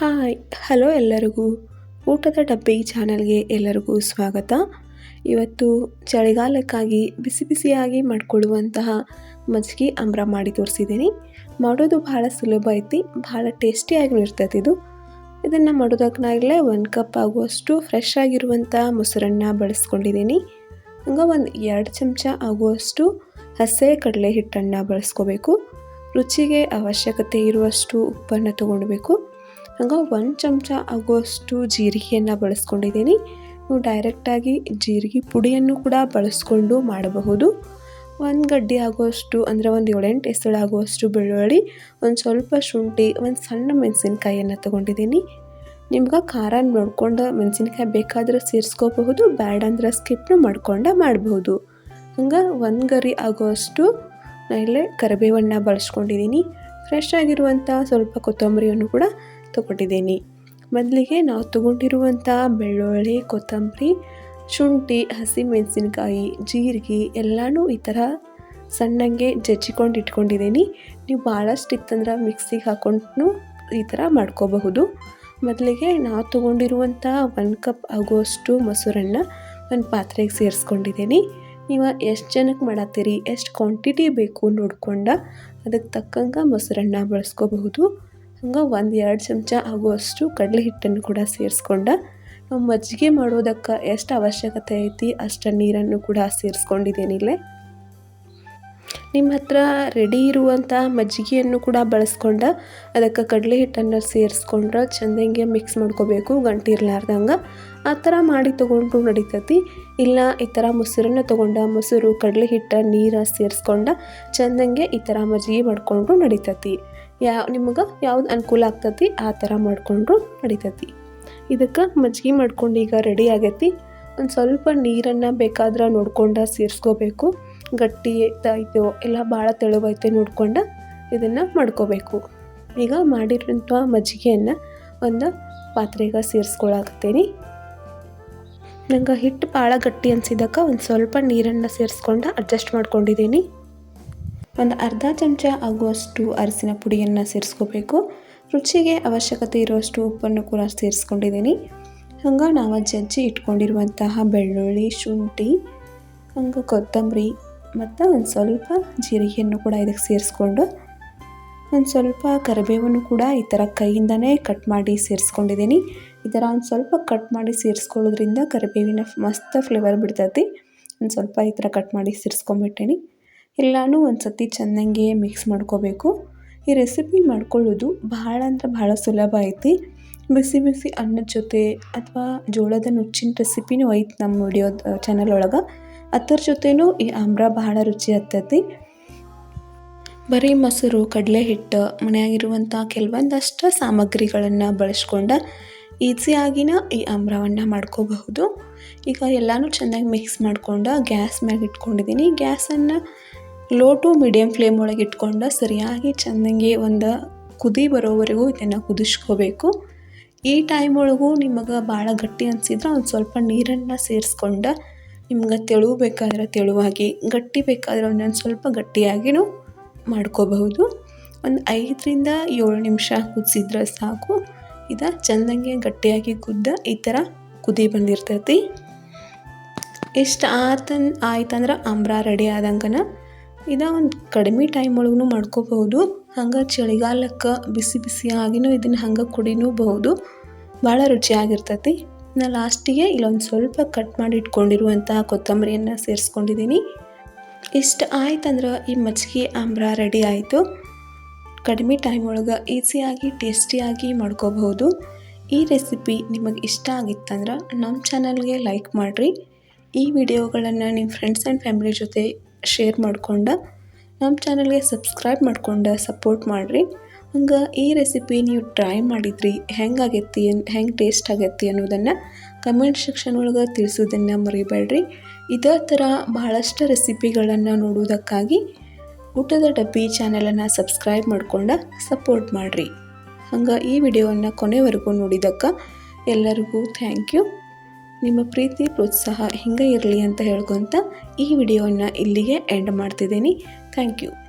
Hi, hello ಎಲ್ಲರಿಗೂ. ಊಟದ ಡಬ್ಬಿ ಚಾನಲ್ಗೆ ಎಲ್ಲರಿಗೂ ಸ್ವಾಗತ. ಇವತ್ತು ಚಳಿಗಾಲಕ್ಕಾಗಿ ಬಿಸಿ ಬಿಸಿಯಾಗಿ ಮಾಡಿಕೊಳ್ಳುವಂತಹ ಮಜ್ಜಿಗೆ ಅಂಬ್ರ ಮಾಡಿ ತೋರಿಸಿದ್ದೀನಿ. ಮಾಡೋದು ಭಾಳ ಸುಲಭ ಐತಿ ಭಾಳ ಟೇಸ್ಟಿಯಾಗಿ ಇರ್ತೈತಿ ಇದು. ಇದನ್ನು ಮಾಡೋದಕ್ಕಾಗಲೇ ಒಂದು ಕಪ್ ಆಗುವಷ್ಟು ಫ್ರೆಶ್ ಆಗಿರುವಂಥ ಮೊಸರನ್ನ ಬಳಸ್ಕೊಂಡಿದ್ದೀನಿ. ಹಂಗೆ ಒಂದು ಎರಡು ಚಮಚ ಆಗುವಷ್ಟು ಹಸೆ ಕಡಲೆ ಹಿಟ್ಟನ್ನು ಬಳಸ್ಕೋಬೇಕು. ರುಚಿಗೆ ಅವಶ್ಯಕತೆ ಇರುವಷ್ಟು ಉಪ್ಪನ್ನು ತೊಗೊಳ್ಬೇಕು ಹಂಗೆ ಒಂದು ಚಮಚ ಆಗುವಷ್ಟು ಜೀರಿಗೆಯನ್ನು ಬಳಸ್ಕೊಂಡಿದ್ದೀನಿ. ನೀವು ಡೈರೆಕ್ಟಾಗಿ ಜೀರಿಗೆ ಪುಡಿಯನ್ನು ಕೂಡ ಬಳಸ್ಕೊಂಡು ಮಾಡಬಹುದು. ಒಂದು ಗಡ್ಡೆ ಆಗುವಷ್ಟು ಅಂದರೆ ಒಂದು ಏಳೆಂಟು ಎಸಳಾಗುವಷ್ಟು ಬೆಳ್ಳುಳ್ಳಿ, ಒಂದು ಸ್ವಲ್ಪ ಶುಂಠಿ, ಒಂದು ಸಣ್ಣ ಮೆಣಸಿನ್ಕಾಯಿಯನ್ನು ತೊಗೊಂಡಿದ್ದೀನಿ. ನಿಮ್ಗೆ ಖಾರ ನೋಡ್ಕೊಂಡು ಮೆಣಸಿನ್ಕಾಯಿ ಬೇಕಾದ್ರೆ ಸೇರಿಸ್ಕೋಬಹುದು, ಬ್ಯಾಡ್ ಅಂದ್ರೆ ಸ್ಕಿಪ್ನು ಮಾಡ್ಕೊಂಡು ಮಾಡಬಹುದು. ಹಂಗೆ ಒಂದು ಗರಿ ಆಗುವಷ್ಟು ನಾನು ಇಲ್ಲೇ ಕರಿಬೇವನ್ನು ಬಳಸ್ಕೊಂಡಿದ್ದೀನಿ. ಫ್ರೆಶ್ ಆಗಿರುವಂಥ ಸ್ವಲ್ಪ ಕೊತ್ತಂಬರಿಯನ್ನು ಕೂಡ ತೊಗೊಂಡಿದ್ದೀನಿ. ಮೊದಲಿಗೆ ನಾವು ತೊಗೊಂಡಿರುವಂಥ ಬೆಳ್ಳುಳ್ಳಿ, ಕೊತ್ತಂಬರಿ, ಶುಂಠಿ, ಹಸಿಮೆಣಸಿನ್ಕಾಯಿ, ಜೀರಿಗೆ ಎಲ್ಲನೂ ಈ ಥರ ಸಣ್ಣಗೆ ಜಜ್ಜಿಕೊಂಡು ಇಟ್ಕೊಂಡಿದ್ದೀನಿ. ನೀವು ಭಾಳಷ್ಟು ಇತ್ತಂದ್ರೆ ಮಿಕ್ಸಿಗೆ ಹಾಕೊಂಡು ಈ ಥರ ಮಾಡ್ಕೋಬಹುದು. ಮೊದಲಿಗೆ ನಾವು ತೊಗೊಂಡಿರುವಂಥ ಒಂದು ಕಪ್ ಆಗುವಷ್ಟು ಮೊಸರನ್ನು ಒಂದು ಪಾತ್ರೆಗೆ ಸೇರಿಸ್ಕೊಂಡಿದ್ದೀನಿ. ನೀವು ಎಷ್ಟು ಜನಕ್ಕೆ ಮಾಡತ್ತೀರಿ, ಎಷ್ಟು ಕ್ವಾಂಟಿಟಿ ಬೇಕು ನೋಡ್ಕೊಂಡು ಅದಕ್ಕೆ ತಕ್ಕಂಗೆ ಮೊಸರನ್ನ ಬಳಸ್ಕೋಬಹುದು. ಹಂಗೆ ಒಂದು ಎರಡು ಚಮಚ ಆಗುವಷ್ಟು ಕಡಲೆ ಹಿಟ್ಟನ್ನು ಕೂಡ ಸೇರಿಸ್ಕೊಂಡು, ನಾವು ಮಜ್ಜಿಗೆ ಮಾಡೋದಕ್ಕೆ ಎಷ್ಟು ಅವಶ್ಯಕತೆ ಐತಿ ಅಷ್ಟು ನೀರನ್ನು ಕೂಡ ಸೇರಿಸ್ಕೊಂಡಿದ್ದೇನಿಲ್ಲ ನಿಮ್ಮ ಹತ್ರ ರೆಡಿ ಇರುವಂಥ ಮಜ್ಜಿಗೆಯನ್ನು ಕೂಡ ಬಳಸ್ಕೊಂಡು, ಅದಕ್ಕೆ ಕಡಲೆ ಹಿಟ್ಟನ್ನು ಸೇರಿಸ್ಕೊಂಡ್ರೆ ಚಂದಂಗೆ ಮಿಕ್ಸ್ ಮಾಡ್ಕೋಬೇಕು ಗಂಟು ಇರ್ಲಾರ್ದಂಗೆ ಆ ಥರ ಮಾಡಿ ತೊಗೊಂಡು ನಡೀತೈತಿ. ಇಲ್ಲ ಈ ಥರ ಮೊಸರನ್ನು ತೊಗೊಂಡ, ಮೊಸರು, ಕಡಲೆ ಹಿಟ್ಟು, ನೀರು ಸೇರಿಸ್ಕೊಂಡು ಚಂದಂಗೆ ಈ ಥರ ಮಜ್ಜಿಗೆ ಮಾಡಿಕೊಂಡು ನಡೀತೈತಿ. ಯಾವ ನಿಮಗೆ ಯಾವ್ದು ಅನುಕೂಲ ಆಗ್ತತಿ? ಆ ಥರ ಮಾಡಿಕೊಂಡ್ರು ನಡಿತೈತಿ. ಇದಕ್ಕೆ ಮಜ್ಜಿಗೆ ಮಾಡ್ಕೊಂಡು ಈಗ ರೆಡಿ ಆಗೈತಿ. ಒಂದು ಸ್ವಲ್ಪ ನೀರನ್ನು ಬೇಕಾದ್ರೆ ನೋಡ್ಕೊಂಡು ಸೇರಿಸ್ಕೋಬೇಕು. ಗಟ್ಟಿ ಐತೋ ಇಲ್ಲ ಭಾಳ ತೆಳುವೈತೆ ನೋಡ್ಕೊಂಡು ಇದನ್ನು ಮಾಡ್ಕೋಬೇಕು. ಈಗ ಮಾಡಿರುವಂಥ ಮಜ್ಜಿಗೆಯನ್ನು ಒಂದು ಪಾತ್ರೆಗೆ ಸೇರಿಸ್ಕೊಳಕತ್ತೀನಿ. ನಂಗೆ ಹಿಟ್ಟು ಭಾಳ ಗಟ್ಟಿ ಅನ್ಸಿದ್ದಕ್ಕೆ ಒಂದು ಸ್ವಲ್ಪ ನೀರನ್ನು ಸೇರಿಸ್ಕೊಂಡು ಅಡ್ಜಸ್ಟ್ ಮಾಡ್ಕೊಂಡಿದ್ದೀನಿ ಒಂದು ಅರ್ಧ ಚಮಚ ಆಗುವಷ್ಟು ಅರಸಿನ ಪುಡಿಯನ್ನು ಸೇರಿಸ್ಕೋಬೇಕು. ರುಚಿಗೆ ಅವಶ್ಯಕತೆ ಇರುವಷ್ಟು ಉಪ್ಪನ್ನು ಕೂಡ ಸೇರಿಸ್ಕೊಂಡಿದ್ದೀನಿ. ಹಂಗೆ ನಾವು ಜಜ್ಜಿ ಇಟ್ಕೊಂಡಿರುವಂತಹ ಬೆಳ್ಳುಳ್ಳಿ, ಶುಂಠಿ, ಹಂಗೆ ಕೊತ್ತಂಬರಿ ಮತ್ತು ಒಂದು ಸ್ವಲ್ಪ ಜೀರಿಗೆಯನ್ನು ಕೂಡ ಇದಕ್ಕೆ ಸೇರಿಸ್ಕೊಂಡು, ಒಂದು ಸ್ವಲ್ಪ ಕರಿಬೇವನ್ನು ಕೂಡ ಈ ಥರ ಕೈಯಿಂದನೇ ಕಟ್ ಮಾಡಿ ಸೇರಿಸ್ಕೊಂಡಿದ್ದೀನಿ. ಈ ಥರ ಒಂದು ಸ್ವಲ್ಪ ಕಟ್ ಮಾಡಿ ಸೇರಿಸ್ಕೊಳ್ಳೋದ್ರಿಂದ ಕರಿಬೇವಿನ ಮಸ್ತ್ ಫ್ಲೇವರ್ ಬಿಡ್ತೈತಿ. ಒಂದು ಸ್ವಲ್ಪ ಈ ಥರ ಕಟ್ ಮಾಡಿ ಸೇರಿಸ್ಕೊಂಬಿಟ್ಟೇನಿ ಎಲ್ಲನೂ ಒಂದು ಸತಿ ಚೆನ್ನಾಗಿ ಮಿಕ್ಸ್ ಮಾಡ್ಕೋಬೇಕು. ಈ ರೆಸಿಪಿ ಮಾಡ್ಕೊಳ್ಳೋದು ಭಾಳ ಅಂದ್ರೆ ಭಾಳ ಸುಲಭ ಐತಿ. ಬಿಸಿ ಬಿಸಿ ಅನ್ನದ ಜೊತೆ ಅಥವಾ ಜೋಳದ ನುಚ್ಚಿನ ರೆಸಿಪಿನೂ ಐತಿ ನಮ್ಮ ವಿಡಿಯೋ ಚಾನಲ್ ಒಳಗೆ. ಅದ್ರ ಜೊತೆನೂ ಈ ಆಮ್ರ ಬಹಳ ರುಚಿ ಹತ್ತೈತಿ ಬರೀ ಮೊಸರು ಕಡಲೆ ಹಿಟ್ಟು ಮನೆಯಾಗಿರುವಂಥ ಕೆಲವೊಂದಷ್ಟು ಸಾಮಗ್ರಿಗಳನ್ನು ಬಳಸ್ಕೊಂಡು ಈಸಿಯಾಗಿನ ಈ ಆಮ್ರವನ್ನು ಮಾಡ್ಕೋಬಹುದು. ಈಗ ಎಲ್ಲನೂ ಚೆನ್ನಾಗಿ ಮಿಕ್ಸ್ ಮಾಡ್ಕೊಂಡು ಗ್ಯಾಸ್ ಮ್ಯಾಗೆ ಇಟ್ಕೊಂಡಿದ್ದೀನಿ ಗ್ಯಾಸನ್ನು ಲೋ ಟು ಮೀಡಿಯಮ್ ಫ್ಲೇಮ್ ಒಳಗೆ ಇಟ್ಕೊಂಡು ಸರಿಯಾಗಿ ಚೆನ್ನಾಗಿ ಒಂದು ಕುದಿ ಬರೋವರೆಗೂ ಇದನ್ನು ಕುದಿಸ್ಕೋಬೇಕು. ಈ ಟೈಮ್ ಒಳಗೂ ನಿಮಗೆ ಭಾಳ ಗಟ್ಟಿ ಅನಿಸಿದ್ರೆ ಒಂದು ಸ್ವಲ್ಪ ನೀರನ್ನು ಸೇರಿಸ್ಕೊಂಡು ನಿಮ್ಗೆ ತೆಳು ಬೇಕಾದ್ರೆ ತೆಳುವಾಗಿ, ಗಟ್ಟಿ ಬೇಕಾದ್ರೆ ಒಂದೊಂದು ಸ್ವಲ್ಪ ಗಟ್ಟಿಯಾಗಿಯೂ ಮಾಡ್ಕೋಬಹುದು. ಒಂದು ಐದರಿಂದ ಏಳು ನಿಮಿಷ ಕುದಿಸಿದ್ರೆ ಸಾಕು. ಇದು ಚೆಂದಂಗೆ ಗಟ್ಟಿಯಾಗಿ ಕುದ್ದ ಈ ಥರ ಕುದಿ ಬಂದಿರ್ತೈತಿ. ಇಷ್ಟು ಆತನ್ ಆಯ್ತಂದ್ರೆ ಅಂಬ್ರ ರೆಡಿ ಆದಂಗನ ಇದು ಒಂದು ಕಡಿಮೆ ಟೈಮ್ ಒಳಗೂ ಮಾಡ್ಕೋಬಹುದು. ಹಂಗೆ ಚಳಿಗಾಲಕ್ಕೆ ಬಿಸಿ ಬಿಸಿ ಆಗಿನೂ ಇದನ್ನು ಹಂಗೆ ಕುಡಿನೂಬಹುದು. ಭಾಳ ರುಚಿಯಾಗಿರ್ತೈತಿ. ನಾನು ಲಾಸ್ಟಿಗೆ ಇಲ್ಲೊಂದು ಸ್ವಲ್ಪ ಕಟ್ ಮಾಡಿ ಇಟ್ಕೊಂಡಿರುವಂತಹ ಕೊತ್ತಂಬರಿಯನ್ನು ಸೇರಿಸ್ಕೊಂಡಿದ್ದೀನಿ ಇಷ್ಟು ಆಯ್ತಂದ್ರೆ ಈ ಮಜ್ಜಿಗೆ ಆಂಬ್ರ ರೆಡಿ ಆಯಿತು. ಕಡಿಮೆ ಟೈಮ್ ಒಳಗೆ ಈಸಿಯಾಗಿ ಟೇಸ್ಟಿಯಾಗಿ ಮಾಡ್ಕೋಬಹುದು. ಈ ರೆಸಿಪಿ ನಿಮಗೆ ಇಷ್ಟ ಆಗಿತ್ತಂದ್ರೆ ನಮ್ಮ ಚಾನಲ್ಗೆ ಲೈಕ್ ಮಾಡಿರಿ. ಈ ವಿಡಿಯೋಗಳನ್ನು ನಿಮ್ಮ ಫ್ರೆಂಡ್ಸ್ ಆ್ಯಂಡ್ ಫ್ಯಾಮಿಲಿ ಜೊತೆ ಶೇರ್ ಮಾಡ್ಕೊಂಡು. ನಮ್ಮ ಚಾನಲ್ಗೆ ಸಬ್ಸ್ಕ್ರೈಬ್ ಮಾಡ್ಕೊಂಡು ಸಪೋರ್ಟ್ ಮಾಡಿರಿ. ಹಂಗೆ ಈ ರೆಸಿಪಿ ನೀವು ಟ್ರೈ ಮಾಡಿದ್ರಿ ಹೆಂಗೆ ಆಗೈತಿ ಹೆಂಗೆ ಟೇಸ್ಟ್ ಆಗೈತಿ ಅನ್ನೋದನ್ನು ಕಮೆಂಟ್ ಸೆಕ್ಷನ್ ಒಳಗೆ ತಿಳಿಸೋದನ್ನು ಮರಿಬೇಡ್ರಿ. ಇದೇ ಥರ ಭಾಳಷ್ಟು ರೆಸಿಪಿಗಳನ್ನು ನೋಡುವುದಕ್ಕಾಗಿ ಊಟದ ಡಬ್ಬಿ ಚಾನಲನ್ನು ಸಬ್ಸ್ಕ್ರೈಬ್ ಮಾಡ್ಕೊಂಡು ಸಪೋರ್ಟ್ ಮಾಡಿರಿ. ಹಂಗೆ ಈ ವಿಡಿಯೋವನ್ನು ಕೊನೆವರೆಗೂ ನೋಡಿದ್ದಕ್ಕೆ ಎಲ್ಲರಿಗೂ ಥ್ಯಾಂಕ್ ಯು ನಿಮ್ಮ ಪ್ರೀತಿ ಪ್ರೋತ್ಸಾಹ ಹಿಂಗೆ ಇರಲಿ ಅಂತ ಹೇಳ್ಕೊತ ಈ ವಿಡಿಯೋವನ್ನು ಇಲ್ಲಿಗೆ ಎಂಡ್ ಮಾಡ್ತಿದ್ದೀನಿ. Thank you